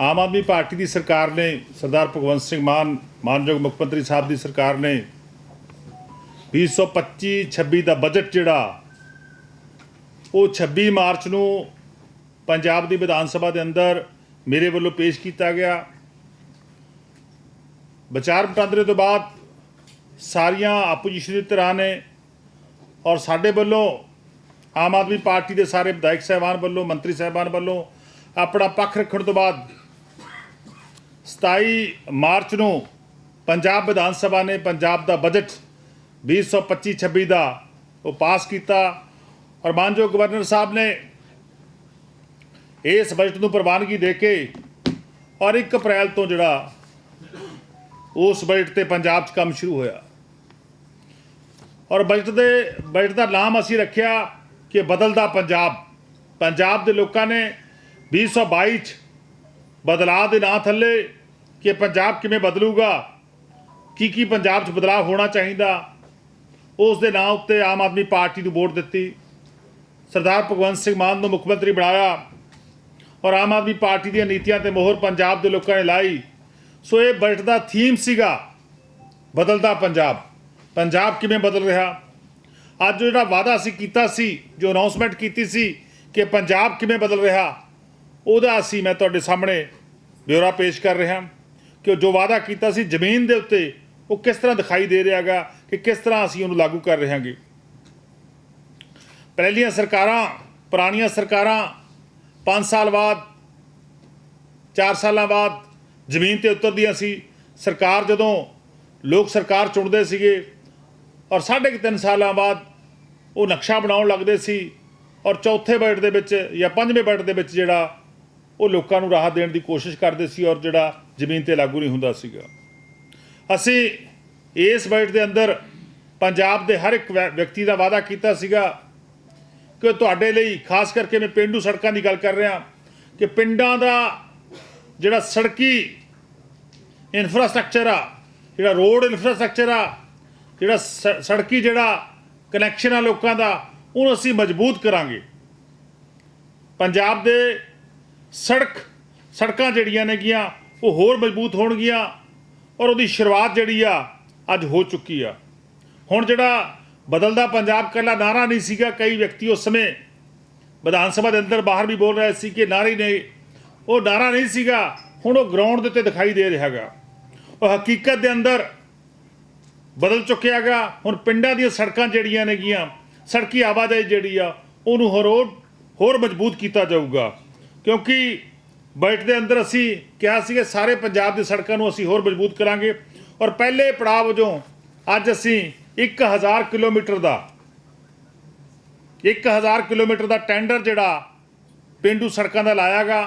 Aam Aadmi party ਦੀ ਸਰਕਾਰ ਨੇ, ਸਰਦਾਰ ਭਗਵੰਤ ਸਿੰਘ ਮਾਨ, ਮਾਨਯੋਗ ਮੁੱਖ ਮੰਤਰੀ ਸਾਹਿਬ ਦੀ ਸਰਕਾਰ ਨੇ 2025-26 ਦਾ ਬਜਟ ਜਿਹੜਾ, ਉਹ 26 ਮਾਰਚ ਨੂੰ ਪੰਜਾਬ ਦੀ ਵਿਧਾਨ ਸਭਾ ਦੇ ਅੰਦਰ ਮੇਰੇ ਵੱਲੋਂ ਪੇਸ਼ ਕੀਤਾ ਗਿਆ। ਵਿਚਾਰ ਵਟਾਂਦਰੇ ਤੋਂ ਬਾਅਦ ਸਾਰੀਆਂ ਆਪੋਜੀਸ਼ਨ ਦੇ ਧਿਰਾਂ ਨੇ ਔਰ ਸਾਡੇ ਵੱਲੋਂ ਆਮ ਆਦਮੀ ਪਾਰਟੀ ਦੇ ਸਾਰੇ ਵਿਧਾਇਕ ਸਾਹਿਬਾਨ ਵੱਲੋਂ, ਮੰਤਰੀ ਸਾਹਿਬਾਨ ਵੱਲੋਂ ਆਪਣਾ ਪੱਖ ਰੱਖਣ ਤੋਂ ਬਾਅਦ 27 ਮਾਰਚ ਨੂੰ ਪੰਜਾਬ ਵਿਧਾਨ ਸਭਾ ਨੇ ਪੰਜਾਬ ਦਾ ਬਜਟ 2025-26 ਦਾ ਉਹ ਪਾਸ ਕੀਤਾ। ਔਰ ਮਾਨਯੋਗ ਗਵਰਨਰ ਸਾਹਿਬ ਨੇ ਇਸ ਬਜਟ ਨੂੰ ਪ੍ਰਵਾਨਗੀ ਦੇ ਕੇ ਔਰ 1 ਅਪ੍ਰੈਲ ਤੋਂ ਜਿਹੜਾ ਉਸ ਬਜਟ ਤੇ ਪੰਜਾਬ 'ਚ ਕੰਮ ਸ਼ੁਰੂ ਹੋਇਆ। ਔਰ ਬਜਟ ਦੇ, ਬਜਟ ਦਾ ਨਾਮ ਅਸੀਂ ਰੱਖਿਆ ਕਿ ਬਦਲਦਾ ਪੰਜਾਬ। ਪੰਜਾਬ ਦੇ ਲੋਕਾਂ ਨੇ 2022 ਚ ਬਦਲਾਅ ਦੇ ਨਾਂ ਥੱਲੇ ਕਿ ਪੰਜਾਬ ਕਿਵੇਂ ਬਦਲੂਗਾ, ਕੀ ਕੀ ਪੰਜਾਬ 'ਚ ਬਦਲਾਅ ਹੋਣਾ ਚਾਹੀਦਾ, ਉਸ ਦੇ ਨਾਂ ਉੱਤੇ ਆਮ ਆਦਮੀ ਪਾਰਟੀ ਨੂੰ ਵੋਟ ਦਿੱਤੀ। ਸਰਦਾਰ ਭਗਵੰਤ ਸਿੰਘ ਮਾਨ ਨੂੰ ਮੁੱਖ ਮੰਤਰੀ ਬਣਾਇਆ ਔਰ ਆਮ ਆਦਮੀ ਪਾਰਟੀ ਦੀਆਂ ਨੀਤੀਆਂ ਤੇ ਮੋਹਰ ਪੰਜਾਬ ਦੇ ਲੋਕਾਂ ਨੇ ਲਾਈ। ਸੋ ਇਹ ਬਜਟ ਦਾ ਥੀਮ ਸੀਗਾ, ਬਦਲਦਾ ਪੰਜਾਬ। ਪੰਜਾਬ ਕਿਵੇਂ ਬਦਲ ਰਿਹਾ? ਅੱਜ ਜਿਹੜਾ ਵਾਅਦਾ ਅਸੀਂ ਕੀਤਾ ਸੀ, ਜੋ ਅਨਾਉਂਸਮੈਂਟ ਕੀਤੀ ਸੀ ਕਿ ਪੰਜਾਬ ਕਿਵੇਂ ਬਦਲ ਰਿਹਾ ਉਹਦਾ ਅਸੀਂ ਮੈਂ ਤੁਹਾਡੇ ਸਾਹਮਣੇ ਬਿਊਰਾ ਪੇਸ਼ ਕਰ ਰਿਹਾ ਕਿ ਜੋ ਵਾਅਦਾ ਕੀਤਾ ਸੀ ਜ਼ਮੀਨ ਦੇ ਉੱਤੇ, ਉਹ ਕਿਸ ਤਰ੍ਹਾਂ ਦਿਖਾਈ ਦੇ ਰਿਹਾਗਾ ਕਿ ਕਿਸ ਤਰ੍ਹਾਂ ਅਸੀਂ ਉਹਨੂੰ ਲਾਗੂ ਕਰ ਰਹੇ ਹਾਂਗੇ। ਪਹਿਲੀਆਂ ਸਰਕਾਰਾਂ, ਪੁਰਾਣੀਆਂ ਸਰਕਾਰਾਂ 5 ਸਾਲ ਬਾਅਦ 4 ਸਾਲਾਂ ਬਾਅਦ ਜ਼ਮੀਨ ਤੇ ਉਤਰਦੀਆਂ ਸੀ। ਸਰਕਾਰ ਜਦੋਂ ਲੋਕ ਸਰਕਾਰ ਚੁਣਦੇ ਸੀਗੇ ਔਰ ਸਾਢੇ ਕੁ ਤਿੰਨ ਸਾਲਾਂ ਬਾਅਦ ਉਹ ਨਕਸ਼ਾ ਬਣਾਉਣ ਲੱਗਦੇ ਸੀ ਔਰ ਚੌਥੇ ਬਜਟ ਦੇ ਵਿੱਚ ਜਾਂ ਪੰਜਵੇਂ ਬਜਟ ਦੇ ਵਿੱਚ ਜਿਹੜਾ ਉਹ ਲੋਕਾਂ ਨੂੰ ਰਾਹਤ ਦੇਣ ਦੀ ਕੋਸ਼ਿਸ਼ ਕਰਦੇ ਸੀ ਔਰ ਜਿਹੜਾ ਜ਼ਮੀਨ ਤੇ ਲਾਗੂ ਨਹੀਂ ਹੁੰਦਾ ਸੀਗਾ। ਅਸੀਂ ਇਸ ਬਜਟ ਦੇ ਅੰਦਰ ਪੰਜਾਬ ਦੇ ਹਰ ਇੱਕ ਵਿਅ- ਵਿਅਕਤੀ ਦਾ ਵਾਅਦਾ ਕੀਤਾ ਸੀਗਾ ਕਿ ਤੁਹਾਡੇ ਲਈ, ਖਾਸ ਕਰਕੇ ਮੈਂ ਪਿੰਡੂ ਸੜਕਾਂ ਦੀ ਗੱਲ ਕਰ ਰਿਹਾ, ਕਿ ਪਿੰਡਾਂ ਦਾ ਜਿਹੜਾ ਸੜਕੀ ਇਨਫਰਾਸਟ੍ਰਕਚਰ ਆ, ਜਿਹੜਾ ਰੋਡ ਇਨਫਰਾਸਟ੍ਰਕਚਰ ਆ, ਜਿਹੜਾ ਸ- ਸੜਕੀ ਜਿਹੜਾ ਕਨੈਕਸ਼ਨ ਆ ਲੋਕਾਂ ਦਾ, ਉਹਨੂੰ ਅਸੀਂ ਮਜ਼ਬੂਤ ਕਰਾਂਗੇ। ਪੰਜਾਬ ਦੇ ਸੜਕ, ਸੜਕਾਂ ਜਿਹੜੀਆਂ ਨੇਗੀਆਂ, ਉਹ ਹੋਰ ਮਜ਼ਬੂਤ ਹੋਣਗੀਆਂ ਔਰ ਉਹਦੀ ਸ਼ੁਰੂਆਤ ਜਿਹੜੀ ਆ, ਅੱਜ ਹੋ ਚੁੱਕੀ ਆ। ਹੁਣ ਜਿਹੜਾ ਬਦਲਦਾ ਪੰਜਾਬ ਕੱਲਾ ਨਾਰਾ ਨਹੀਂ ਸੀਗਾ, ਕਈ ਵਿਅਕਤੀ ਉਸ ਸਮੇਂ ਵਿਧਾਨ ਸਭਾ ਦੇ ਅੰਦਰ ਬਾਹਰ ਵੀ ਬੋਲ ਰਹੇ ਸੀ ਕਿ ਨਾਰੇ ਨੇ, ਉਹ ਨਾਰਾ ਨਹੀਂ ਸੀਗਾ, ਹੁਣ ਉਹ ਗਰਾਊਂਡ ਦੇ ਉੱਤੇ ਦਿਖਾਈ ਦੇ ਰਿਹਾ ਰਿਹਾਗਾ ਉਹ ਹਕੀਕਤ ਦੇ ਅੰਦਰ ਬਦਲ ਚੁੱਕਿਆਗਾ ਹੁਣ ਪਿੰਡਾਂ ਦੀਆਂ ਸੜਕਾਂ ਜਿਹੜੀਆਂ ਨੇਗੀਆਂ, ਸੜਕੀ ਆਵਾਜਾਈ ਜਿਹੜੀ ਆ, ਉਹਨੂੰ ਹੋਰ ਹੋਰ ਮਜ਼ਬੂਤ ਕੀਤਾ ਜਾਊਗਾ। ਕਿਉਂਕਿ ਬਜਟ ਦੇ ਅੰਦਰ ਅਸੀਂ ਕਿਹਾ ਸੀ ਕਿ ਸਾਰੇ ਪੰਜਾਬ ਦੀ ਸੜਕਾਂ ਨੂੰ ਅਸੀਂ ਹੋਰ ਮਜ਼ਬੂਤ ਕਰਾਂਗੇ। ਔਰ ਪਹਿਲੇ ਪੜਾਅ ਵਜੋਂ ਅੱਜ ਅਸੀਂ 1000 ਕਿਲੋਮੀਟਰ ਦਾ 1000 ਕਿਲੋਮੀਟਰ ਦਾ ਟੈਂਡਰ ਜਿਹੜਾ ਪਿੰਡੂ ਸੜਕਾਂ ਦਾ ਲਾਇਆਗਾ।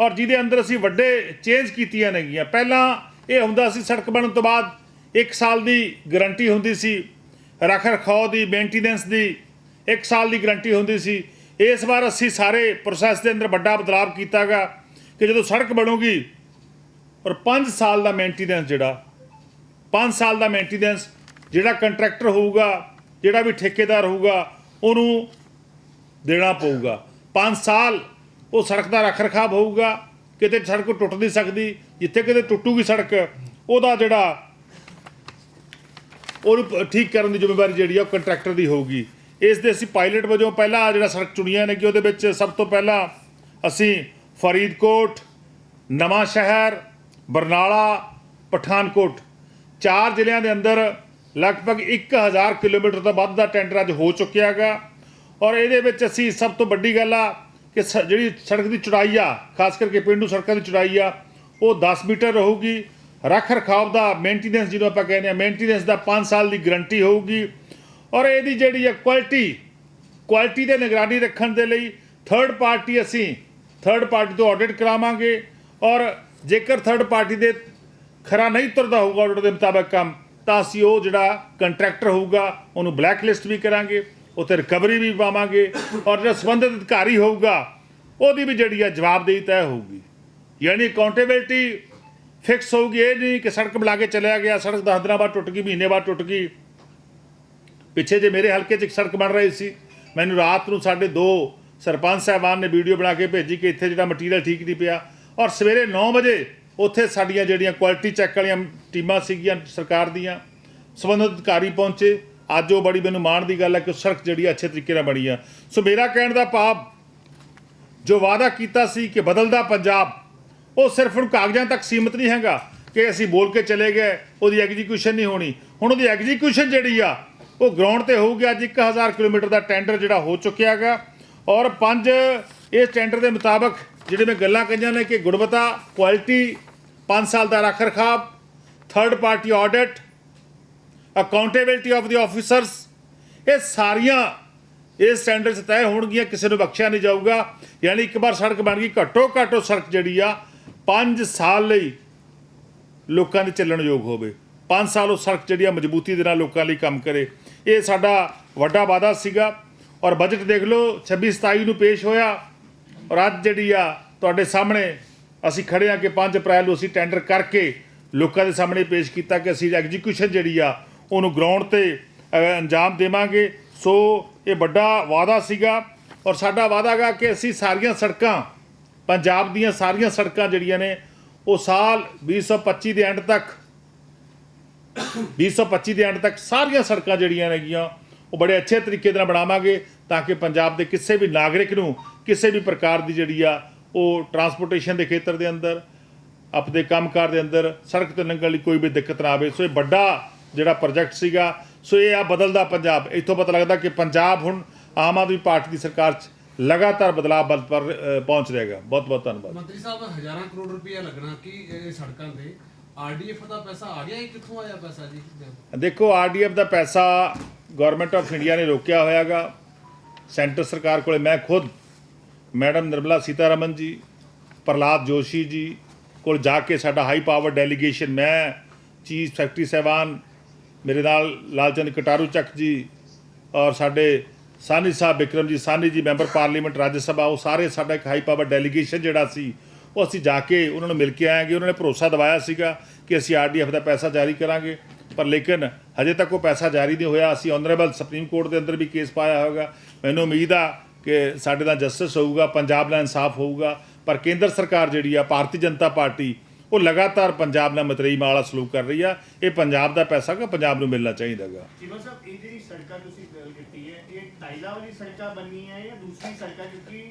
ਔਰ ਜਿਹਦੇ ਅੰਦਰ ਅਸੀਂ ਵੱਡੇ ਚੇਂਜ ਕੀਤੀਆਂ ਨੇਗੀਆਂ। ਪਹਿਲਾਂ ਇਹ ਹੁੰਦਾ ਸੀ ਸੜਕ ਬਣਨ ਤੋਂ ਬਾਅਦ 1 ਸਾਲ ਦੀ ਗਾਰੰਟੀ ਹੁੰਦੀ ਸੀ। ਰੱਖ ਰਖਾਓ ਦੀ, ਮੇਨਟੇਨੈਂਸ ਦੀ 1 ਸਾਲ ਦੀ ਗਾਰੰਟੀ ਹੁੰਦੀ ਸੀ। ਇਸ ਵਾਰ ਅਸੀਂ ਸਾਰੇ ਪ੍ਰੋਸੈਸ ਦੇ ਅੰਦਰ ਵੱਡਾ ਬਦਲਾਅ ਕੀਤਾਗਾ ਕਿ ਜਦੋਂ ਸੜਕ ਬਣੂਗੀ ਔਰ 5 ਸਾਲ ਦਾ ਮੇਨਟੇਨੈਂਸ ਜਿਹੜਾ 5 ਸਾਲ ਦਾ ਮੇਨਟੇਨੈਂਸ ਜਿਹੜਾ ਕੰਟਰੈਕਟਰ ਹੋਊਗਾ, ਜਿਹੜਾ ਵੀ ਠੇਕੇਦਾਰ ਹੋਊਗਾ, ਉਹਨੂੰ ਦੇਣਾ ਪਊਗਾ। 5 ਸਾਲ ਉਹ ਸੜਕ ਦਾ ਰੱਖ ਰਖਾਵ ਹੋਊਗਾ, ਕਿਤੇ ਸੜਕ ਟੁੱਟ ਨਹੀਂ ਸਕਦੀ, ਜਿੱਥੇ ਕਿਤੇ ਟੁੱਟੂਗੀ ਸੜਕ, ਉਹਦਾ ਜਿਹੜਾ ਉਹਨੂੰ ਠੀਕ ਕਰਨ ਦੀ ਜ਼ਿੰਮੇਵਾਰੀ ਜਿਹੜੀ ਆ ਉਹ ਕੰਟਰੈਕਟਰ ਦੀ ਹੋਊਗੀ। ਇਸ ਦੇ ਅਸੀਂ ਪਾਇਲਟ ਵਜੋਂ ਪਹਿਲਾਂ ਜਿਹੜਾ ਸੜਕ ਚੁਣੀਆਂ ਨੇ ਕਿ ਉਹਦੇ ਵਿੱਚ ਸਭ ਤੋਂ ਪਹਿਲਾਂ ਅਸੀਂ ਫਰੀਦਕੋਟ, ਨਵਾਂ ਸ਼ਹਿਰ, ਬਰਨਾਲਾ, ਪਠਾਨਕੋਟ, ਚਾਰ ਜ਼ਿਲ੍ਹਿਆਂ ਦੇ ਅੰਦਰ ਲਗਭਗ 1000 ਕਿਲੋਮੀਟਰ ਤੋਂ ਵੱਧ ਦਾ ਟੈਂਡਰ ਅੱਜ ਹੋ ਚੁੱਕਿਆ ਹੈਗਾ। ਔਰ ਇਹਦੇ ਵਿੱਚ ਅਸੀਂ ਸਭ ਤੋਂ ਵੱਡੀ ਗੱਲ ਆ ਕਿ ਸ- ਜਿਹੜੀ ਸੜਕ ਦੀ ਚੌੜਾਈ ਆ, ਖਾਸ ਕਰਕੇ ਪਿੰਡੂ ਸੜਕਾਂ ਦੀ ਚੌੜਾਈ ਆ, ਉਹ 10 ਮੀਟਰ ਰਹੂਗੀ। ਰੱਖ ਰਖਾਵ ਦਾ ਮੇਨਟੇਨੈਂਸ ਜਿਹਨੂੰ ਆਪਾਂ ਕਹਿੰਦੇ ਆ ਮੇਨਟੇਨੈਂਸ ਦਾ 5 ਸਾਲ ਦੀ ਗਾਰੰਟੀ ਹੋਊਗੀ। ਔਰ ਇਹਦੀ ਜਿਹੜੀ ਆ ਕੁਆਲਿਟੀ ਕੁਆਲਿਟੀ ਤੇ ਨਿਗਰਾਨੀ ਰੱਖਣ ਦੇ ਲਈ ਥਰਡ ਪਾਰਟੀ ਅਸੀਂ ਥਰਡ ਪਾਰਟੀ ਤੋਂ ਆਡਿਟ ਕਰਾਵਾਂਗੇ ਔਰ ਜੇਕਰ ਥਰਡ ਪਾਰਟੀ ਦੇ ਖਰਾ ਨਹੀਂ ਤੁਰਦਾ ਹੋਊਗਾ ਆਡਿਟ ਦੇ ਮੁਤਾਬਕ ਕੰਮ, ਤਾਂ ਅਸੀਂ ਉਹ ਜਿਹੜਾ ਕੰਟਰੈਕਟਰ ਹੋਊਗਾ, ਉਹਨੂੰ ਬਲੈਕ ਲਿਸਟ ਵੀ ਕਰਾਂਗੇ ਉੱਤੇ ਰਿਕਵਰੀ ਵੀ ਪਾਵਾਂਗੇ ਔਰ ਜਿਹੜਾ ਸੰਬੰਧਿਤ ਅਧਿਕਾਰੀ ਹੋਊਗਾ, ਉਹਦੀ ਵੀ ਜਿਹੜੀ ਆ ਜਵਾਬਦੇਹੀ ਤੈਅ ਹੋਊਗੀ। ਯਾਨੀ ਅਕਾਊਂਟੇਬਿਲਟੀ ਫਿਕਸ ਹੋਊਗੀ, ਇਹ ਨਹੀਂ ਕਿ ਸੜਕ ਬਣਾ ਕੇ ਚਲਿਆ ਗਿਆ, ਸੜਕ ਦਸ ਦਿਨਾਂ ਬਾਅਦ ਟੁੱਟ ਗਈ, ਮਹੀਨੇ ਬਾਅਦ ਟੁੱਟ ਗਈ ਪਿੱਛੇ ਜੇ ਮੇਰੇ ਹਲਕੇ 'ਚ ਇੱਕ ਸੜਕ ਬਣ ਰਹੀ ਸੀ, ਮੈਨੂੰ ਰਾਤ ਨੂੰ ਸਾਡੇ ਦੋ ਸਰਪੰਚ ਸਾਹਿਬਾਨ ਨੇ ਵੀਡੀਓ ਬਣਾ ਕੇ ਭੇਜੀ ਕਿ ਇੱਥੇ ਜਿਹੜਾ ਮਟੀਰੀਅਲ ਠੀਕ ਨਹੀਂ ਪਿਆ ਔਰ ਸਵੇਰੇ 9 ਵਜੇ ਉੱਥੇ ਸਾਡੀਆਂ ਜਿਹੜੀਆਂ ਕੁਆਲਿਟੀ ਚੈੱਕ ਵਾਲੀਆਂ ਟੀਮਾਂ ਸੀਗੀਆਂ ਸਰਕਾਰ ਦੀਆਂ, ਸੰਬੰਧਿਤ ਅਧਿਕਾਰੀ ਪਹੁੰਚੇ, ਅੱਜ ਉਹ ਬੜੀ ਮੈਨੂੰ ਮਾਣ ਦੀ ਗੱਲ ਹੈ ਕਿ ਉਹ ਸੜਕ ਜਿਹੜੀ ਅੱਛੇ ਤਰੀਕੇ ਨਾਲ ਬਣੀ ਆ। ਸੋ ਮੇਰਾ ਕਹਿਣ ਦਾ ਭਾਵ ਜੋ ਵਾਅਦਾ ਕੀਤਾ ਸੀ ਕਿ ਬਦਲਦਾ ਪੰਜਾਬ, ਉਹ ਸਿਰਫ ਹੁਣ ਕਾਗਜ਼ਾਂ ਤੱਕ ਸੀਮਿਤ ਨਹੀਂ ਹੈਗਾ ਕਿ ਅਸੀਂ ਬੋਲ ਕੇ ਚਲੇ ਗਏ, ਉਹਦੀ ਐਗਜ਼ੀਕਿਊਸ਼ਨ ਨਹੀਂ ਹੋਣੀ। ਹੁਣ ਉਹਦੀ ਐਗਜ਼ੀਕਿਊਸ਼ਨ ਜਿਹੜੀ ਆ ਉਹ ਗਰਾਊਂਡ ਤੇ ਹੋਊਗੀ। ਅੱਜ 1000 ਕਿਲੋਮੀਟਰ ਦਾ ਟੈਂਡਰ ਜਿਹੜਾ ਹੋ ਚੁੱਕਿਆ ਹੈਗਾ। ਔਰ ਪੰਜ, ਇਸ ਟੈਂਡਰ ਦੇ ਮੁਤਾਬਕ ਜਿਹੜੇ ਮੈਂ ਗੱਲਾਂ ਕਹੀਆਂ ਨੇ ਕਿ ਗੁਣਵੱਤਾ ਕੁਆਲਿਟੀ 5 ਸਾਲ ਦਾ ਰੱਖ ਰਖਾਵ third party audit accountability of the officers ਇਹ ਸਾਰੀਆਂ ਇਸ ਸਟੈਂਡਰਡ 'ਚ ਤੈਅ ਹੋਣਗੀਆਂ, ਕਿਸੇ ਨੂੰ ਬਖਸ਼ਿਆ ਨਹੀਂ ਜਾਊਗਾ। ਯਾਨੀ ਇੱਕ ਵਾਰ ਸੜਕ ਬਣ ਗਈ, ਘੱਟੋ ਘੱਟ ਉਹ ਸੜਕ ਜਿਹੜੀ ਆ 5 ਸਾਲ ਲਈ ਲੋਕਾਂ ਦੇ ਚੱਲਣ ਯੋਗ ਹੋਵੇ। 5 ਸਾਲ ਉਹ ਸੜਕ ਜਿਹੜੀ ਆ, ਮਜ਼ਬੂਤੀ ਦੇ ਨਾਲ ਲੋਕਾਂ ਲਈ ਕੰਮ ਕਰੇ। ਇਹ ਸਾਡਾ ਵੱਡਾ ਵਾਅਦਾ ਸੀਗਾ ਔਰ ਬਜਟ ਦੇਖ ਲਓ 26 27 ਨੂੰ ਪੇਸ਼ ਹੋਇਆ ਔਰ ਅੱਜ ਜਿਹੜੀ ਆ ਤੁਹਾਡੇ ਸਾਹਮਣੇ ਅਸੀਂ ਖੜੇ ਆ ਕਿ 5 ਅਪ੍ਰੈਲ ਨੂੰ ਅਸੀਂ ਟੈਂਡਰ ਕਰਕੇ ਲੋਕਾਂ ਦੇ ਸਾਹਮਣੇ ਪੇਸ਼ ਕੀਤਾ ਕਿ ਅਸੀਂ ਐਗਜ਼ੀਕਿਊਸ਼ਨ ਜਿਹੜੀ ਆ ਉਹਨੂੰ ਗਰਾਊਂਡ ਤੇ ਅੰਜਾਮ ਦੇਵਾਂਗੇ। ਸੋ ਇਹ ਵੱਡਾ ਵਾਅਦਾ ਸੀਗਾ ਔਰ ਸਾਡਾ ਵਾਅਦਾ ਗਾ ਕਿ ਅਸੀਂ ਸਾਰੀਆਂ ਸੜਕਾਂ, ਪੰਜਾਬ ਦੀਆਂ ਸਾਰੀਆਂ ਸੜਕਾਂ ਜਿਹੜੀਆਂ ਨੇ, ਉਹ ਸਾਲ 2025 ਦੇ ਐਂਡ ਤੱਕ 2025 ਦੇ ਐਂਡ ਤੱਕ ਸਾਰੀਆਂ ਸੜਕਾਂ ਜਿਹੜੀਆਂ ਹੈਗੀਆਂ ਉਹ ਬੜੇ ਅੱਛੇ ਤਰੀਕੇ ਨਾਲ ਬਣਾਵਾਂਗੇ ਤਾਂ ਕਿ ਪੰਜਾਬ ਦੇ ਕਿਸੇ ਵੀ ਨਾਗਰਿਕ ਨੂੰ ਕਿਸੇ ਵੀ ਪ੍ਰਕਾਰ ਦੀ ਜਿਹੜੀ ਆ ਉਹ ਟਰਾਂਸਪੋਰਟੇਸ਼ਨ ਦੇ ਖੇਤਰ ਦੇ ਅੰਦਰ ਆਪਣੇ ਕੰਮਕਾਰ ਦੇ ਅੰਦਰ ਸੜਕ ਤੇ ਲੰਘਣ ਲਈ ਕੋਈ ਵੀ ਦਿੱਕਤ ਨਾ ਆਵੇ। ਸੋ ਇਹ ਵੱਡਾ ਜਿਹੜਾ ਪ੍ਰੋਜੈਕਟ ਸੀਗਾ ਸੋ ਇਹ ਆ ਬਦਲਦਾ ਪੰਜਾਬ। ਇੱਥੋਂ ਪਤਾ ਲੱਗਦਾ ਕਿ ਪੰਜਾਬ ਹੁਣ ਆਮ ਆਦਮੀ ਪਾਰਟੀ ਦੀ ਸਰਕਾਰ 'ਚ ਲਗਾਤਾਰ ਬਦਲਾਅ ਬਲ ਪਰ ਅ, ਪਹੁੰਚ ਰਹੇਗਾ ਬਹੁਤ ਬਹੁਤ ਧੰਨਵਾਦ। ਮੰਤਰੀ ਸਾਹਿਬ ਹਜ਼ਾਰਾਂ ਕਰੋੜ ਰੁਪਇਆ ਲੱਗਣਾ ਕਿ ਇਹ ਸੜਕਾਂ ਤੇ ਆਰਡੀਐਫ ਦਾ ਪੈਸਾ ਆ ਗਿਆ ਇਹ ਕਿੱਥੋਂ ਆਇਆ ਪੈਸਾ ਜੀ? ਦੇਖੋ ਆਰਡੀਐਫ ਦਾ ਪੈਸਾ ਗਵਰਨਮੈਂਟ ਆਫ ਇੰਡੀਆ ਨੇ ਰੋਕਿਆ ਹੋਇਆਗਾ। ਸੈਂਟਰ ਸਰਕਾਰ ਕੋਲੇ ਮੈਂ ਖੁਦ ਮੈਡਮ ਨਿਰਮਲਾ ਸੀਤਾਰਮਨ ਜੀ ਪ੍ਰਲਾਦ ਜੋਸ਼ੀ ਜੀ ਕੋਲ ਜਾ ਕੇ ਸਾਡਾ ਹਾਈ ਪਾਵਰ ਡੈਲੀਗੇਸ਼ਨ ਮੈਂ ਚੀਫ ਸੈਕਟਰੀ ਸਾਹਿਬਾਨ ਮੇਰੇ ਨਾਲ ਲਾਲਚੰਦ ਕਟਾਰੂ ਚੱਕ ਜੀ ਔਰ ਸਾਡੇ ਸਾਨੀ ਸਾਹਿਬ ਵਿਕਰਮ ਜੀ, ਸਾਨੀ ਜੀ ਮੈਂਬਰ ਪਾਰਲੀਮੈਂਟ ਰਾਜ ਸਭਾ, ਉਹ ਸਾਰੇ ਸਾਡਾ ਇੱਕ ਹਾਈ ਪਾਵਰ ਡੈਲੀਗੇਸ਼ਨ ਜਿਹੜਾ ਸੀ ਉਹ ਅਸੀਂ ਜਾ ਕੇ ਉਹਨਾਂ ਨੂੰ ਮਿਲ ਕੇ ਆਏਗੇ, ਉਹਨਾਂ ਨੇ ਭਰੋਸਾ ਦਿਵਾਇਆ ਸੀਗਾ ਕਿ ਅਸੀਂ ਆਰਡੀਐਫ ਦਾ ਪੈਸਾ ਜਾਰੀ ਕਰਾਂਗੇ। ਪਰ ਲੇਕਿਨ ਹਜੇ ਤੱਕ ਉਹ ਪੈਸਾ ਜਾਰੀ ਨਹੀਂ ਹੋਇਆ। ਅਸੀਂ ਆਨਰੇਬਲ ਸੁਪਰੀਮ ਕੋਰਟ ਦੇ ਅੰਦਰ ਵੀ ਕੇਸ ਪਾਇਆ ਹੋਵੇਗਾ। ਮੈਨੂੰ ਉਮੀਦ ਆ ਕਿ ਸਾਡੇ ਨਾਲ ਜਸਟਿਸ ਹੋਊਗਾ, ਪੰਜਾਬ ਨਾਲ ਇਨਸਾਫ ਹੋਊਗਾ। ਪਰ ਕੇਂਦਰ ਸਰਕਾਰ ਜਿਹੜੀ ਆ, ਭਾਰਤੀ ਜਨਤਾ ਪਾਰਟੀ, ਉਹ ਲਗਾਤਾਰ ਪੰਜਾਬ ਨਾਲ ਮਤਰੇਈ ਵਾਲਾ ਸਲੂਕ ਕਰ ਰਹੀ ਆ। ਇਹ ਪੰਜਾਬ ਦਾ ਪੈਸਾ ਕਿ ਪੰਜਾਬ ਨੂੰ ਮਿਲਣਾ ਚਾਹੀਦਾਗਾ ਚੀਮਾ ਸਾਹਿਬ, ਇਹ ਜਿਹੜੀ ਸੜਕਾਂ ਤੁਸੀਂ ਗੱਲ ਕੀਤੀ ਹੈ, ਇਹ ਟਾਈਲਾਂ ਵਾਲੀ ਸੜਕਾਂ ਬਣਨੀ ਹੈ ਜਾਂ ਦੂਸਰੀ ਸੜਕਾਂ? ਕਿਉਂਕਿ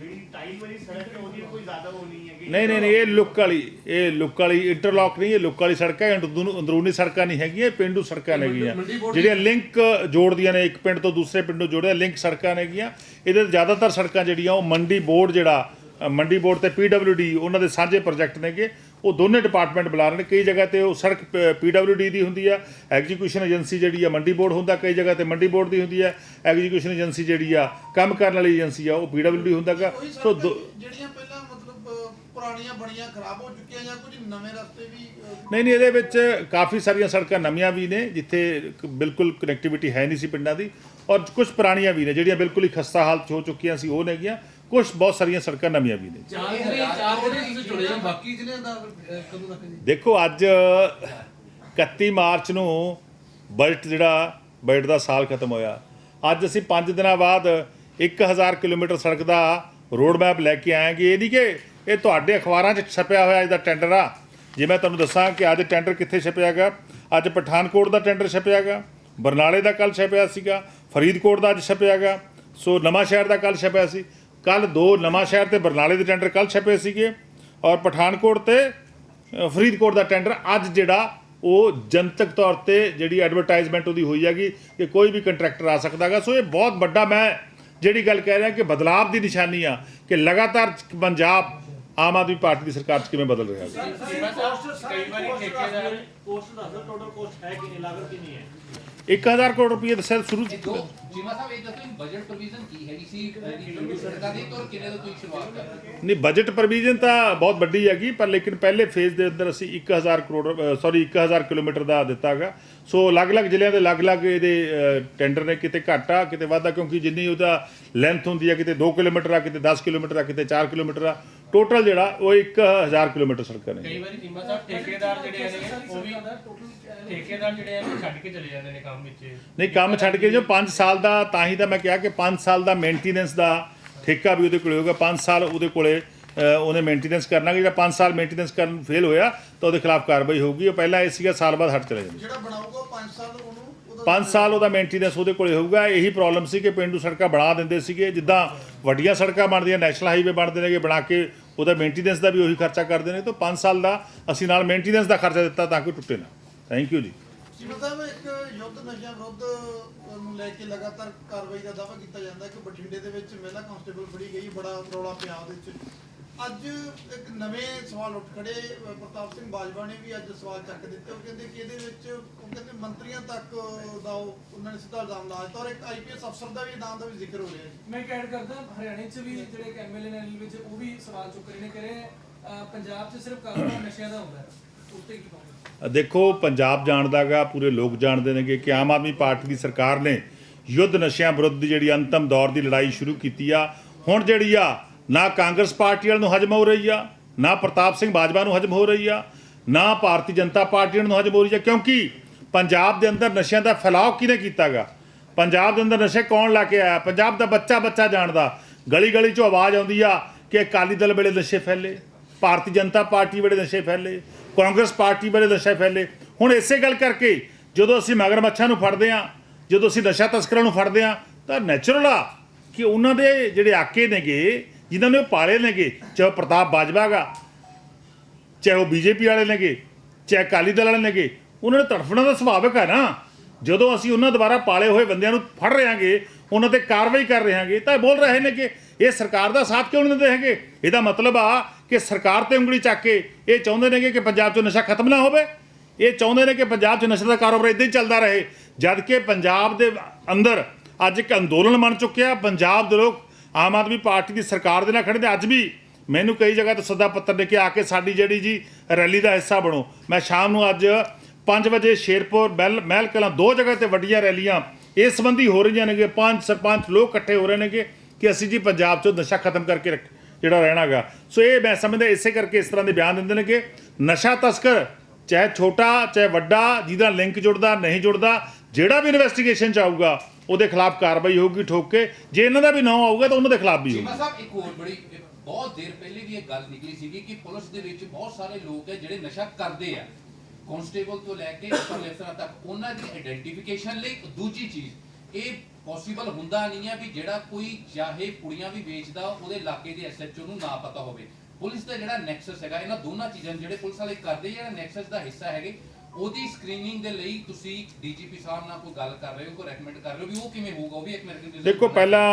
ਜਿਹੜੀ ਟਾਈਲ ਵਾਲੀ ਸੜਕ ਹੈ ਉਹਦੀ ਕੋਈ ਜ਼ਿਆਦਾ ਉਹ ਨਹੀਂ ਹੈਗੀ। ਨਹੀਂ ਨਹੀਂ ਨਹੀਂ ਇਹ ਲੁੱਕ ਵਾਲੀ ਇਹ ਲੁੱਕ ਵਾਲੀ ਇੰਟਰਲੌਕ ਨਹੀਂ ਇਹ ਲੁੱਕ ਵਾਲੀ ਸੜਕਾਂ ਹੈ ਅੰਦਰੂ- ਅੰਦਰੂਨੀ ਸੜਕਾਂ ਨਹੀਂ ਹੈਗੀਆਂ ਇਹ ਪਿੰਡੂ ਸੜਕਾਂ ਨੇਗੀਆਂ। ਮੰਡੀ ਬੋਰਡ ਜਿਹੜੀਆਂ ਲਿੰਕ ਜੋੜਦੀਆਂ ਨੇ ਇੱਕ ਪਿੰਡ ਤੋਂ ਦੂਸਰੇ ਪਿੰਡ ਨੂੰ ਜੋੜਿਆ ਲਿੰਕ ਸੜਕਾਂ ਨੇਗੀਆਂ। ਇਹਦੇ ਤੇ ਜ਼ਿਆਦਾਤਰ ਸੜਕਾਂ ਜਿਹੜੀਆਂ ਉਹ ਮੰਡੀ ਬੋਰਡ ਜਿਹੜਾ ਅ, ਮੰਡੀ ਬੋਰਡ ਤੇ ਪੀਡਬਲਯੂਡੀ ਉਹਨਾਂ ਦੇ ਸਾਂਝੇ ਪ੍ਰੋਜੈਕਟ ਨੇਗੇ। ਉਹ ਦੋਨੇ ਡਿਪਾਰਟਮੈਂਟ ਬੁਲਾ ਰਹੇ ਨੇ ਕਈ ਜਗ੍ਹਾ ਤੇ ਉਹ ਸੜਕ ਪੀਡਬਲਯੂਡੀ ਦੀ ਹੁੰਦੀ ਆ ਐਗਜ਼ੀਕਿਊਸ਼ਨ ਏਜੰਸੀ ਜਿਹੜੀ ਆ ਮੰਡੀ ਬੋਰਡ ਹੁੰਦਾ ਕਈ ਜਗ੍ਹਾ ਤੇ ਮੰਡੀ ਬੋਰਡ ਦੀ ਹੁੰਦੀ ਆ ਐਗਜ਼ੀਕਿਊਸ਼ਨ ਏਜੰਸੀ ਜਿਹੜੀ ਆ ਕੰਮ ਕਰਨ ਵਾਲੀ ਏਜੰਸੀ ਆ ਉਹ ਪੀਡਬਲਯੂਡੀ ਹੁੰਦਾਗਾ ਸੋ ਜਿਹੜੀਆਂ ਪਹਿਲਾਂ ਮਤਲਬ ਪੁਰਾਣੀਆਂ ਬਣੀਆਂ ਖਰਾਬ ਹੋ ਚੁੱਕੀਆਂ ਜਾਂ ਕੁਝ ਨਵੇਂ ਰਸਤੇ ਵੀ ਨਹੀਂ ਨਹੀਂ ਇਹਦੇ ਵਿੱਚ ਕਾਫੀ ਸਾਰੀਆਂ ਸੜਕਾਂ ਨਵੀਆਂ ਵੀ ਨੇ ਜਿੱਥੇ ਬਿਲਕੁਲ ਕਨੈਕਟੀਵਿਟੀ ਹੈ ਨਹੀਂ ਸੀ ਪਿੰਡਾਂ ਦੀ ਔਰ ਕੁਝ ਪੁਰਾਣੀਆਂ ਵੀ ਨੇ ਜਿਹੜੀਆਂ ਬਿਲਕੁਲ ਹੀ ਖਸਤਾ ਹਾਲਤ ਹੋ ਚੁੱਕੀਆਂ ਸੀ ਉਹ ਨੇਗੀਆਂ। ਕੁਝ ਬਹੁਤ ਸਾਰੀਆਂ ਸੜਕਾਂ ਨਵੀਆਂ ਵੀ ਨੇ। ਚਾਰ ਜ਼ਿਲ੍ਹੇ ਚਾਰ ਜ਼ਿਲ੍ਹੇ ਤੁਸੀਂ ਚੁਣੇ ਆ ਬਾਕੀ ਜ਼ਿਲ੍ਹਿਆਂ ਦਾ ਅਹ, ਕਦੋਂ ਤੱਕ ਜੀ? ਦੇਖੋ ਅੱਜ 31 ਮਾਰਚ ਨੂੰ ਬਜਟ ਜਿਹੜਾ ਬਜਟ ਦਾ ਸਾਲ ਖਤਮ ਹੋਇਆ। ਅੱਜ ਅਸੀਂ 5 ਦਿਨਾਂ ਬਾਅਦ 1000 ਕਿਲੋਮੀਟਰ ਸੜਕ ਦਾ ਰੋਡ ਮੈਪ ਲੈ ਕੇ ਆਏਗੇ ਇਹ ਨਹੀਂ ਕਿ ਇਹ ਤੁਹਾਡੇ ਅਖਬਾਰਾਂ 'ਚ ਛਪਿਆ ਹੋਇਆ ਅੱਜ ਦਾ ਟੈਂਡਰ ਆ। ਜੇ ਮੈਂ ਤੁਹਾਨੂੰ ਦੱਸਾਂ ਕਿ ਅੱਜ ਟੈਂਡਰ ਕਿੱਥੇ ਛਪਿਆਗਾ ਅੱਜ ਪਠਾਨਕੋਟ ਦਾ ਟੈਂਡਰ ਛਪਿਆਗਾ ਬਰਨਾਲੇ ਦਾ ਕੱਲ ਛਪਿਆ ਸੀਗਾ ਫਰੀਦਕੋਟ ਦਾ ਅੱਜ ਛਪਿਆਗਾ ਸੋ ਨਵਾਂ ਸ਼ਹਿਰ ਦਾ ਕੱਲ ਛਪਿਆ ਸੀ। ਕੱਲ ਦੋ ਨਵਾਂ ਸ਼ਹਿਰ ਤੇ ਬਰਨਾਲੇ ਦੇ ਟੈਂਡਰ ਕੱਲ ਛਪੇ ਸੀਗੇ ਔਰ ਪਠਾਨਕੋਟ ਤੇ ਫਰੀਦਕੋਟ ਦਾ ਟੈਂਡਰ ਅੱਜ ਜਿਹੜਾ ਉਹ ਜਨਤਕ ਤੌਰ ਤੇ ਜਿਹੜੀ ਐਡਵਰਟਾਈਜ਼ਮੈਂਟ ਉਹਦੀ ਹੋਈ ਹੈਗੀ ਕਿ ਕੋਈ ਵੀ ਕੰਟਰੈਕਟਰ ਆ ਸਕਦਾਗਾ ਸੋ ਇਹ ਬਹੁਤ ਵੱਡਾ ਮੈਂ ਜਿਹੜੀ ਗੱਲ ਕਹਿ ਰਿਹਾ ਕਿ ਬਦਲਾਵ ਦੀ ਨਿਸ਼ਾਨੀ ਆ ਕਿ ਲਗਾਤਾਰ ਪੰਜਾਬ ਆਮ ਆਦਮੀ ਪਾਰਟੀ ਦੀ ਸਰਕਾਰ 'ਚ ਕਿਵੇਂ ਬਦਲ ਰਿਹਾ ਹੈ? ਕਈ ਵਾਰੀ ਠੇਕੇਦਾਰ ਕੋਸਟ ਦੱਸੋ ਟੋਟਲ ਕੋਸਟ ਹੈ ਕਿੰਨੀ ਲਾਗਤ ਕਿੰਨੀ ਹੈ? 1000 ਕਰੋੜ ਰੁਪਏ ਦੱਸਿਆ ਸ਼ੁਰੂ 'ਚ ਦੋ ਜੀਮਾ ਸਾਹਿਬ ਇਹ ਦੱਸੋ ਬਜਟ ਪ੍ਰੋਵੀਜ਼ਨ ਕੀ ਹੈਗੀ ਸੀ? ਕਿੰਨੀ ਸੜਕਾਂ ਦੀ ਤੋਂ ਕਿੰਨੇ ਤੋਂ ਤੁਸੀਂ ਸ਼ੁਰੂਆਤ ਕਰ ਨਹੀਂ ਬਜਟ ਪ੍ਰੋਵੀਜ਼ਨ ਤਾਂ ਬਹੁਤ ਵੱਡੀ ਹੈਗੀ ਪਰ ਲੇਕਿਨ ਪਹਿਲੇ ਫੇਜ਼ ਦੇ ਅੰਦਰ ਅਸੀਂ 1000 ਕਰੋੜ ਸੌਰੀ 1000 ਕਿਲੋਮੀਟਰ ਦਾ ਦਿੱਤਾਗਾ ਸੋ ਅਲੱਗ-ਅਲੱਗ ਜ਼ਿਲ੍ਹਿਆਂ ਦੇ ਅਲੱਗ-ਅਲੱਗ ਇਹਦੇ ਟੈਂਡਰ ਨੇ ਕਿਤੇ ਘੱਟ ਆ ਕਿਤੇ ਵਾਧਾ ਕਿਉਂਕਿ ਜਿੰਨੀ ਉਹਦਾ ਲੈਂਥ ਹੁੰਦੀ ਆ ਕਿਤੇ 2 ਕਿਲੋਮੀਟਰ ਆ ਕਿਤੇ 10 ਕਿਲੋਮੀਟਰ ਆ ਕਿਤੇ 4 ਕਿਲੋਮੀਟਰ ਆ ਟੋਟਲ ਜਿਹੜਾ ਉਹ 1000 ਕਿਲੋਮੀਟਰ ਸੜਕਾਂ ਨੇ। ਕਈ ਵਾਰੀ ਟੀਮਾਂ ਸਾਹਿਬ ਠੇਕੇਦਾਰ ਜਿਹੜੇ ਨੇ ਉਹ ਵੀ ਠੇਕੇਦਾਰ ਜਿਹੜੇ ਆ ਛੱਡ ਕੇ ਚਲੇ ਜਾਂਦੇ ਨੇ ਕੰਮ ਵਿੱਚ। ਨਹੀਂ ਕੰਮ ਛੱਡ ਕੇ ਜੋ 5 ਸਾਲ ਦਾ ਤਾਂ ਹੀ ਤਾਂ ਮੈਂ ਕਿਹਾ ਕਿ 5 ਸਾਲ ਦਾ ਮੇਨਟੇਨੈਂਸ ਦਾ ਠੇਕਾ ਵੀ ਉਹਦੇ ਕੋਲੇ ਹੋਗਾ 5 ਸਾਲ ਉਹਦੇ ਕੋਲੇ ਉਹਨੇ ਮੇਨਟੇਨੈਂਸ ਕਰਨਾ ਕਿ ਜਿਹੜਾ 5 ਸਾਲ ਮੇਨਟੇਨੈਂਸ ਕਰਨ ਫੇਲ ਹੋਇਆ ਤਾਂ ਉਹਦੇ ਖਿਲਾਫ ਕਾਰਵਾਈ ਹੋਊਗੀ। ਉਹ ਪਹਿਲਾਂ ਇਹ ਸੀਗਾ ਸਾਲ ਬਾਅਦ ਹਟ ਚਲੇ ਜਾਂਦੇ ਜਿਹੜਾ ਬਣਾਊਗਾ 5 ਸਾਲ ਉਹਨੂੰ ਉਹਦਾ 5 ਸਾਲ ਉਹਦਾ ਮੇਨਟੇਨੈਂਸ ਉਹਦੇ ਕੋਲੇ ਹੋਊਗਾ। ਇਹੀ ਪ੍ਰੋਬਲਮ ਸੀ ਕਿ ਪਿੰਡੂ ਸੜਕਾਂ ਬਣਾ ਦਿੰਦੇ ਸੀਗੇ। ਜਿੱਦਾਂ ਵੱਡੀਆਂ ਸੜਕਾਂ ਬਣਦੀਆਂ ਨੈਸ਼ਨਲ ਹਾਈਵੇ ਬਣਦੇ ਨੇਗੇ ਬਣਾ ਕੇ ਉਹਦਾ ਮੇਨਟੇਨੈਂਸ ਦਾ ਵੀ ਉਹੀ ਖਰਚਾ ਕਰਦੇ ਨੇ। ਤਾਂ 5 ਸਾਲ ਦਾ ਅਸੀਂ ਨਾਲ ਮੇਨਟੇਨੈਂਸ ਦਾ ਖਰਚਾ ਦਿੱਤਾ ਤਾਂ ਕਿ ਟੁੱਟੇ ਨਾ। ਥੈਂਕ ਯੂ ਜੀ। ਸਾਹਿਬ ਇੱਕ ਯੁੱਧ ਨਸ਼ਿਆਂ ਵਿਰੁੱਧ ਨੂੰ ਲੈ ਕੇ ਲਗਾਤਾਰ ਕਾਰਵਾਈ ਦਾ ਦਾਅਵਾ ਕੀਤਾ ਜਾਂਦਾ ਕਿ ਬਠਿੰਡੇ ਦੇ ਵਿੱਚ ਮਹਿਲਾ ਕਾਂਸਟੇਬਲ ਫੜੀ ਗਈ ਬੜਾ ਰੌਲਾ ਪਿਆ ਉਹਦੇ ਵਿੱਚ। ਅੱਜ ਇੱਕ ਨਵੇਂ ਸਵਾਲ ਉੱਠ ਖੜੇ ਪ੍ਰਤਾਪ ਸਿੰਘ ਬਾਜਵਾ ਨੇ ਵੀ ਅੱਜ ਸਵਾਲ ਚੱਕ ਦਿੱਤੇ। ਉਹ ਕਹਿੰਦੇ ਕਿ ਇਹਦੇ ਵਿੱਚ ਉਹ ਕਹਿੰਦੇ ਮੰਤਰੀਆਂ ਤੱਕ ਦਾ ਉਹ ਉਹਨਾਂ ਨੇ ਸਿੱਧਾ ਇਲਜ਼ਾਮ ਲਾ ਦਿੱਤਾ ਔਰ ਇੱਕ ਆਈਪੀਐਸ ਅਫਸਰ ਦਾ ਵੀ ਨਾਮ ਦਾ ਵੀ ਜ਼ਿਕਰ ਹੋ ਰਿਹਾ ਹੈ। ਮੈਂ ਐਡ ਕਰਦਾ ਹਰਿਆਣੇ 'ਚ ਵੀ ਜਿਹੜੇ ਐਮਐਲਏ ਨੇ ਵਿੱਚ ਉਹ ਵੀ ਸਵਾਲ ਚੁੱਕ ਰਹੇ ਨੇ ਕਿ ਰਹੇ ਅਹ ਪੰਜਾਬ 'ਚ ਸਿਰਫ ਕਾਰੋਬਾਰ ਨਸ਼ਿਆਂ ਦਾ ਹੁੰਦਾ ਹੈ। ਉੱਤੇ ਕੀ ਕਹੋਗੇ? ਦੇਖੋ ਪੰਜਾਬ ਜਾਣਦਾਗਾ ਪੂਰੇ ਲੋਕ ਜਾਣਦੇ ਨੇਗੇ ਕਿ ਆਮ ਆਦਮੀ ਪਾਰਟੀ ਦੀ ਸਰਕਾਰ ਨੇ ਯੁੱਧ ਨਸ਼ਿਆਂ ਵਿਰੁੱਧ ਜਿਹੜੀ ਅੰਤਮ ਦੌਰ ਦੀ ਲੜਾਈ ਸ਼ੁਰੂ ਕੀਤੀ ਆ। ਹੁਣ ਜਿਹੜੀ ਆ ਨਾ ਕਾਂਗਰਸ ਪਾਰਟੀ ਵਾਲਿਆਂ ਨੂੰ ਹਜਮ ਹੋ ਰਹੀ ਆ, ਨਾ ਪ੍ਰਤਾਪ ਸਿੰਘ ਬਾਜਵਾ ਨੂੰ ਹਜਮ ਹੋ ਰਹੀ ਆ, ਨਾ ਭਾਰਤੀ ਜਨਤਾ ਪਾਰਟੀ ਵਾਲਿਆਂ ਨੂੰ ਹਜਮ ਹੋ ਰਹੀ ਆ, ਕਿਉਂਕਿ ਪੰਜਾਬ ਦੇ ਅੰਦਰ ਨਸ਼ਿਆਂ ਦਾ ਫੈਲਾਅ ਕਿਹਨੇ ਕੀਤਾਗਾ? ਪੰਜਾਬ ਦੇ ਅੰਦਰ ਨਸ਼ੇ ਕੌਣ ਲਾ ਕੇ ਆਇਆ? ਪੰਜਾਬ ਦਾ ਬੱਚਾ ਬੱਚਾ ਜਾਣਦਾ। ਗਲੀ ਗਲੀ 'ਚੋਂ ਆਵਾਜ਼ ਆਉਂਦੀ ਆ ਕਿ ਅਕਾਲੀ ਦਲ ਵੇਲੇ ਨਸ਼ੇ ਫੈਲੇ, ਭਾਰਤੀ ਜਨਤਾ ਪਾਰਟੀ ਵੇਲੇ ਨਸ਼ੇ ਫੈਲੇ, ਕਾਂਗਰਸ ਪਾਰਟੀ ਵੇਲੇ ਨਸ਼ੇ ਫੈਲੇ। ਹੁਣ ਇਸੇ ਗੱਲ ਕਰਕੇ ਜਦੋਂ ਅਸੀਂ ਮਗਰਮੱਛਾਂ ਨੂੰ ਫੜਦੇ ਆ ਜਦੋਂ ਅਸੀਂ ਨਸ਼ਾ ਤਸਕਰਾਂ ਨੂੰ ਫੜਦੇ ਆ ਤਾਂ ਨੈਚੁਰਲ ਆ ਕਿ ਉਹਨਾਂ ਦੇ ਜਿਹੜੇ ਆਕੇ ਨੇਗੇ ਜਿਨ੍ਹਾਂ ਨੇ ਉਹ ਪਾਲੇ ਨੇਗੇ, ਚਾਹੇ ਉਹ ਪ੍ਰਤਾਪ ਬਾਜਵਾ ਗਾ ਚਾਹੇ ਉਹ ਬੀਜੇਪੀ ਵਾਲੇ ਨੇਗੇ, ਚਾਹੇ ਅਕਾਲੀ ਦਲ ਵਾਲੇ ਨੇਗੇ, ਉਹਨਾਂ ਨੇ ਤੜਫਣਾ ਦਾ ਸੁਭਾਵਿਕ ਹੈ ਨਾ। ਜਦੋਂ ਅਸੀਂ ਉਹਨਾਂ ਦੁਆਰਾ ਪਾਲੇ ਹੋਏ ਬੰਦਿਆਂ ਨੂੰ ਫੜ ਰਹੇ ਉਹਨਾਂ ਤੇ ਕਾਰਵਾਈ ਕਰ ਰਹੇ ਹਾਂਗੇ, ਤਾਂ ਇਹ ਬੋਲ ਰਹੇ ਨੇ ਕਿ ਇਹ ਸਰਕਾਰ ਦਾ ਸਾਥ ਕਿਉਂ ਨਹੀਂ ਦਿੰਦੇ ਹੈਗੇ? ਇਹਦਾ ਮਤਲਬ ਆ ਕਿ ਸਰਕਾਰ ਤੇ ਉਂਗਲੀ ਚੱਕ ਕੇ ਇਹ ਚਾਹੁੰਦੇ ਨੇਗੇ ਕਿ ਪੰਜਾਬ 'ਚੋਂ ਨਸ਼ਾ ਖਤਮ ਨਾ ਹੋਵੇ। ਇਹ ਚਾਹੁੰਦੇ ਨੇ ਕਿ ਪੰਜਾਬ 'ਚ ਨਸ਼ੇ ਦਾ ਕਾਰੋਬਾਰ ਇਦਾਂ ਹੀ ਚੱਲਦਾ ਰਹੇ, ਜਦ ਕਿ ਪੰਜਾਬ ਦੇ ਅੰਦਰ ਅੱਜ ਇੱਕ ਅੰਦੋਲਨ ਬਣ ਚੁੱਕਿਆ, ਪੰਜਾਬ ਦੇ ਲੋਕ ਆਮ ਆਦਮੀ ਪਾਰਟੀ ਦੀ ਸਰਕਾਰ ਦੇ ਨਾਲ ਖੜੇ ਤੇ ਅੱਜ ਵੀ ਮੈਨੂੰ ਕਈ ਜਗ੍ਹਾ 'ਤੇ ਸੱਦਾ ਪੱਤਰ ਦੇ ਕੇ ਆ ਕੇ ਸਾਡੀ ਜਿਹੜੀ ਜੀ ਰੈਲੀ ਦਾ ਹਿੱਸਾ ਬਣੋ। ਮੈਂ ਸ਼ਾਮ ਨੂੰ ਅੱਜ 5 ਵਜੇ ਸ਼ੇਰਪੁਰ ਬੈਲ ਮਹਿਲ ਕਲਾਂ ਦੋ ਜਗ੍ਹਾ ਤੇ ਵੱਡੀਆਂ ਰੈਲੀਆਂ ਇਸ ਸੰਬੰਧੀ ਹੋ ਰਹੀਆਂ ਨੇਗੇ ਪੰਜ ਸਰਪੰਚ ਲੋਕ ਇਕੱਠੇ ਹੋ ਰਹੇ ਨੇਗੇ ਕਿ ਅਸੀਂ ਜੀ ਪੰਜਾਬ 'ਚੋਂ ਨਸ਼ਾ ਖਤਮ ਕਰਕੇ ਰੱਖ ਜਿਹੜਾ ਰਹਿਣਾਗਾ ਸੋ ਇਹ ਮੈਂ ਸਮਝਦਾ ਇਸੇ ਕਰਕੇ ਇਸ ਤਰ੍ਹਾਂ ਦੇ ਬਿਆਨ ਦਿੰਦੇ ਨੇ ਕਿ ਨਸ਼ਾ ਤਸਕਰ, ਚਾਹੇ ਛੋਟਾ, ਚਾਹੇ ਵੱਡਾ, ਜਿਹਦਾ ਲਿੰਕ ਜੁੜਦਾ, ਨਹੀਂ ਜੁੜਦਾ, ਜਿਹੜਾ ਵੀ ਇਨਵੈਸਟੀਗੇਸ਼ਨ ਚ ਆਊਗਾ ਉਹਦੇ ਖਿਲਾਫ ਕਾਰਵਾਈ ਹੋਊਗੀ ਠੋਕ। ਕੇ ਜੇ ਇਹਨਾਂ ਦਾ ਵੀ ਨਾਂ ਆਊਗਾ ਤਾਂ ਉਹਨਾਂ ਦੇ ਖਿਲਾਫ ਵੀ ਚੀਮਾ ਹੋਊਗੀ। ਸਾਹਿਬ ਇੱਕ ਹੋਰ ਬੜੀ ਬਹੁਤ ਦੇਰ ਪਹਿਲੇ ਵੀ ਇਹ ਗੱਲ ਨਿਕਲੀ ਸੀਗੀ ਕਿ ਪੁਲਿਸ ਦੇ ਵਿੱਚ ਬਹੁਤ ਸਾਰੇ ਲੋਕ ਹੈ ਜਿਹੜੇ ਨਸ਼ਾ ਕਰਦੇ ਆ। ਕਨਸਟੇਬਲ ਤੋਂ ਲੈ ਕੇ ਅਫਸਰਾਂ ਤੱਕ ਉਹਨਾਂ ਦੀ ਆਇਡੈਂਟੀਫਿਕੇਸ਼ਨ ਲਈ ਇੱਕ ਦੂਜੀ ਚੀਜ਼ ਇਹ ਪੋਸੀਬਲ ਹੁੰਦਾ ਨਹੀਂ ਹੈ ਵੀ ਜਿਹੜਾ ਕੋਈ ਚਾਹੇ ਕੁੜੀਆਂ ਵੀ ਵੇਚਦਾ ਉਹਦੇ ਇਲਾਕੇ ਦੇ ਐਸਐਚਓ ਨੂੰ ਨਾ ਪਤਾ ਹੋਵੇ। ਪੁਲਿਸ ਦਾ ਜਿਹੜਾ ਨੈਕਸਸ ਹੈਗਾ ਇਹਨਾਂ ਦੋਨਾਂ ਚੀਜ਼ਾਂ ਨੂੰ ਜਿਹੜੇ ਪੁਲਿਸ ਵਾਲੇ ਕਰਦੇ ਜਿਹੜਾ ਨੈਕਸਸ ਦਾ ਹਿੱਸਾ ਹੈਗੇ ਉਹਦੀ ਸਕਰੀਨਿੰਗ ਦੇ ਲਈ ਤੁਸੀਂ ਡੀਜੀਪੀ ਸਾਹਿਬ ਨਾਲ ਕੋਈ ਗੱਲ ਕਰ ਰਹੇ ਹੋ ਕੋਈ ਰეკਮੈਂਡ ਕਰ ਰਹੇ ਹੋ ਵੀ ਉਹ ਕਿਵੇਂ ਹੋਊਗਾ ਉਹ ਵੀ ਇੱਕ ਮੇਰੇ ਦੇਖੋ ਪਹਿਲਾਂ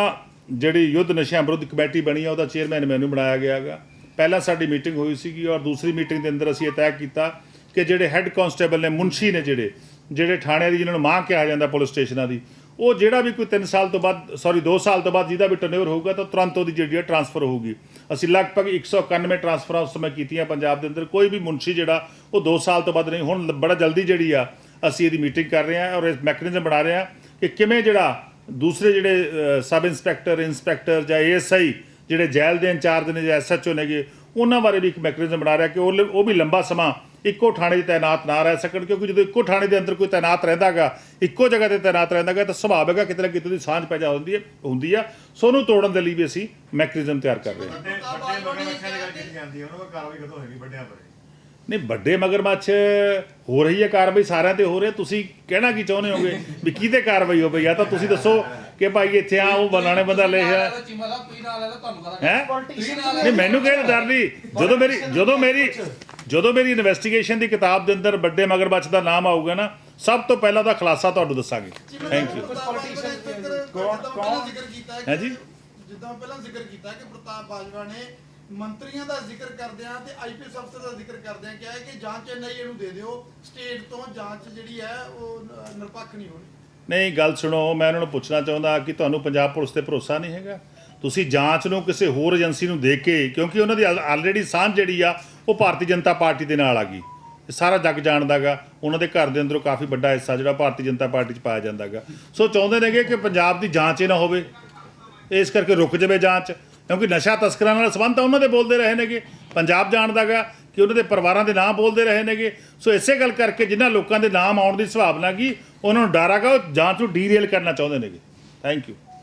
ਜਿਹੜੀ ਯੁੱਧ ਨਸ਼ਿਆਂ ਵਿਰੁੱਧ ਕਮੇਟੀ ਬਣੀ ਆ ਉਹਦਾ ਚੇਅਰਮੈਨ ਮੈਨੂੰ ਬਣਾਇਆ ਗਿਆਗਾ ਪਹਿਲਾਂ ਸਾਡੀ ਮੀਟਿੰਗ ਹੋਈ ਸੀਗੀ ਔਰ ਦੂਸਰੀ ਮੀਟਿੰਗ ਦੇ ਅੰਦਰ ਅਸੀਂ ਇਹ ਤੈਅ ਕੀਤਾ ਕਿ ਜਿਹੜੇ ਹੈੱਡ ਕਾਂਸਟੇਬਲ ਨੇ ਮੁਨਸ਼ੀ ਨੇ ਜਿਹੜੇ ਜਿਹੜੇ ਥਾਣਿਆਂ ਦੀ ਜਿਨ੍ਹਾਂ ਨੂੰ ਮਾਂ ਕਿਹਾ ਜਾਂਦਾ ਪੁਲਿਸ ਸਟੇਸ਼ਨਾਂ ਦੀ ਉਹ ਜਿਹੜਾ ਵੀ ਕੋਈ 3 ਸਾਲ ਤੋਂ ਬਾਅਦ ਸੌਰੀ 2 ਸਾਲ ਤੋਂ ਬਾਅਦ ਜਿਹਦਾ ਵੀ ਟਰਨਓਵਰ ਹੋਊਗਾ, ਤਾਂ ਤੁਰੰਤ ਉਹਦੀ ਜਿਹੜੀ ਟ੍ਰਾਂਸਫਰ ਹੋਊਗੀ। ਅਸੀਂ ਲਗਭਗ 191 ਟ੍ਰਾਂਸਫਰਾਂ ਉਸ ਸਮੇਂ ਕੀਤੀਆਂ ਪੰਜਾਬ ਦੇ ਅੰਦਰ। ਕੋਈ ਵੀ ਮੁਨਸ਼ੀ ਜਿਹੜਾ, ਉਹ 2 ਸਾਲ ਤੋਂ ਬਾਅਦ ਨਹੀਂ, ਹੁਣ ਬੜਾ ਜਲਦੀ ਜਿਹੜੀ ਆ, ਅਸੀਂ ਇਹਦੀ ਮੀਟਿੰਗ ਕਰ ਰਹੇ ਹਾਂ ਔਰ ਇਸ ਮੈਕੈਨਿਜ਼ਮ ਬਣਾ ਰਹੇ ਹਾਂ ਕਿ ਕਿਵੇਂ ਜਿਹੜਾ ਦੂਸਰੇ ਜਿਹੜੇ ਸਬ ਇੰਸਪੈਕਟਰ ਇੰਸਪੈਕਟਰ ਜਾਂ ਏਐਸਆਈ ਜਿਹੜੇ ਜੈਲ ਦੇ ਇੰਚਾਰਜ ਨੇ, ਜਾਂ ਐਸਐਚਓ ਨੇਗੇ, ਉਹਨਾਂ ਬਾਰੇ ਵੀ ਇੱਕ ਮੈਕੈਨਿਜ਼ਮ ਬਣਾ ਰਿਹਾ ਕਿ ਉਹ ਲ- ਉਹ ਵੀ ਲੰਬਾ ਸਮਾਂ ਇੱਕੋ ਥਾਣੇ 'ਚ ਤਾਇਨਾਤ ਨਾ ਰਹਿ ਸਕਣ ਕਿਉਂਕਿ ਜਦੋਂ ਇੱਕੋ ਥਾਣੇ ਦੇ ਅੰਦਰ ਕੋਈ ਤਾਇਨਾਤ ਰਹਿੰਦਾਗਾ ਇੱਕੋ ਜਗ੍ਹਾ ਤੇ ਤਾਇਨਾਤ ਰਹਿੰਦਾਗਾ ਤਾਂ ਸੁਭਾਵਿਕ ਹੈ ਕਿਤੇ ਨਾ ਕਿਤੇ ਦੀ ਸਾਂਝ ਪੈਦਾ ਹੁੰਦੀ ਹੈ ਹੁੰਦੀ ਆ। ਸੋ ਉਹਨੂੰ ਤੋੜਨ ਦੇ ਲਈ ਵੀ ਅਸੀਂ ਮੈਕੈਨਿਜ਼ਮ ਤਿਆਰ ਕਰ ਰਹੇ ਹਾਂ। ਵੱਡੇ ਵੱਡੇ ਮਗਰਮੱਛਾਂ ਦੀ ਗੱਲ ਕੀਤੀ ਜਾਂਦੀ। ਹੈ ਉਹਨਾਂ 'ਤੇ ਕਾਰਵਾਈ ਕਦੋਂ ਹੋਏਗੀ ਵੱਡਿਆਂ ਪਰ ਨਹੀਂ ਵੱਡੇ ਮਗਰਮੱਛ ਹੋ ਰਹੀ ਹੈ ਕਾਰਵਾਈ ਸਾਰਿਆਂ ਤੇ ਹੋ ਰਹੀ ਹੈ। ਤੁਸੀਂ ਕਹਿਣਾ ਕੀ ਚਾਹੁੰਦੇ ਹੋਗੇ ਵੀ ਕਿਹਦੇ ਕਾਰਵਾਈ ਹੋ ਪਈ ਆ ਤਾਂ ਤੁਸੀਂ ਦੱਸੋ ਕਿ ਭਾਈ ਇੱਥੇ ਆ ਉਹ ਬਲਾਣੇ ਬੰਦਾ ਲੈ ਹੈ? ਲੈ ਨਹੀਂ ਮੈਨੂੰ ਕਿਹੜਾ ਡਰ ਨਹੀਂ। ਜਦੋਂ ਮੇਰੀ ਜਦੋਂ ਮੇਰੀ ਜਦੋਂ ਮੇਰੀ ਇਨਵੈਸਟੀਗੇਸ਼ਨ ਦੀ ਕਿਤਾਬ ਦੇ ਅੰਦਰ ਵੱਡੇ ਮਗਰਮੱਛ ਦਾ ਨਾਮ ਆਊਗਾ ਨਾ ਸਭ ਤੋਂ ਪਹਿਲਾਂ ਦਾ ਖੁਲਾਸਾ ਤੁਹਾਨੂੰ ਦੱਸਾਂਗੇ। ਥੈਂਕ ਯੂ ਕੌਣ ਜ਼ਿਕਰ ਕੀਤਾ ਹੈ ਹੈ ਕਿ ਜੀ? ਜਿੱਦਾਂ ਪਹਿਲਾਂ ਜ਼ਿਕਰ ਕੀਤਾ ਕਿ ਪ੍ਰਤਾਪ ਬਾਜਵਾ ਨੇ ਮੰਤਰੀਆਂ ਦਾ ਜ਼ਿਕਰ ਕਰਦਿਆਂ ਤੇ ਆਈਪੀਐਸ ਅਫਸਰ ਦਾ ਜ਼ਿਕਰ ਕਰਦਿਆਂ ਕਿਹਾ ਹੈ ਕਿ ਜਾਂਚ ਐਨਆਈਏ ਨੂੰ ਦੇ ਦਿਓ ਸਟੇਟ ਤੋਂ ਜਾਂਚ ਜਿਹੜੀ ਹੈ ਉਹ ਨਿਰਪੱਖ ਨਹੀਂ ਹੋਣੀ। ਨਹੀਂ ਗੱਲ ਸੁਣੋ ਮੈਂ ਉਹਨਾਂ ਨੂੰ ਪੁੱਛਣਾ ਚਾਹੁੰਦਾ ਕਿ ਤੁਹਾਨੂੰ ਪੰਜਾਬ ਪੁਲਿਸ ਤੇ ਭਰੋਸਾ ਨਹੀਂ ਹੈਗਾ? ਤੁਸੀਂ ਜਾਂਚ ਨੂੰ ਕਿਸੇ ਹੋਰ ਏਜੰਸੀ ਨੂੰ ਦੇ ਕੇ, ਕਿਉਂਕਿ ਉਹਨਾਂ ਦੀ ਆਲਰੇਡੀ ਸਾਂਝ ਜਿਹੜੀ ਆ, ਉਹ ਭਾਰਤੀ ਜਨਤਾ ਪਾਰਟੀ ਦੇ ਨਾਲ ਆ ਗਈ। ਸਾਰਾ ਜੱਗ ਜਾਣਦਾਗਾ ਉਹਨਾਂ ਦੇ ਘਰ ਦੇ ਅੰਦਰੋਂ ਕਾਫੀ ਵੱਡਾ ਹਿੱਸਾ ਜਿਹੜਾ ਭਾਰਤੀ ਜਨਤਾ ਪਾਰਟੀ 'ਚ ਪਾਇਆ ਜਾਂਦਾਗਾ ਸੋ ਚਾਹੁੰਦੇ ਨੇਗੇ ਕਿ ਪੰਜਾਬ ਦੀ ਜਾਂਚ ਹੀ ਨਾ ਹੋਵੇ। ਇਸ ਕਰਕੇ ਰੁਕ ਜਾਵੇ ਜਾਂਚ, ਕਿਉਂਕਿ ਨਸ਼ਾ ਤਸਕਰਾਂ ਨਾਲ ਸੰਬੰਧ ਤਾਂ ਉਹਨਾਂ ਦੇ ਬੋਲਦੇ ਰਹੇ ਨੇਗੇ। ਪੰਜਾਬ ਜਾਣਦਾਗਾ ਕਿ ਉਹਨਾਂ ਦੇ ਪਰਿਵਾਰਾਂ ਦੇ ਨਾਮ ਬੋਲਦੇ ਰਹੇ ਨੇਗੇ। ਸੋ ਇਸੇ ਗੱਲ ਕਰਕੇ ਜਿਨ੍ਹਾਂ ਲੋਕਾਂ ਦੇ ਨਾਮ ਆਉਣ ਦੀ ਸੰਭਾਵਨਾ ਕੀ ਉਹਨਾਂ ਨੂੰ ਡਰ ਹੈਗਾ, ਉਹ ਜਾਂਚ ਨੂੰ ਡੀਰੇਲ ਕਰਨਾ ਚਾਹੁੰਦੇ ਨੇਗੇ। Thank you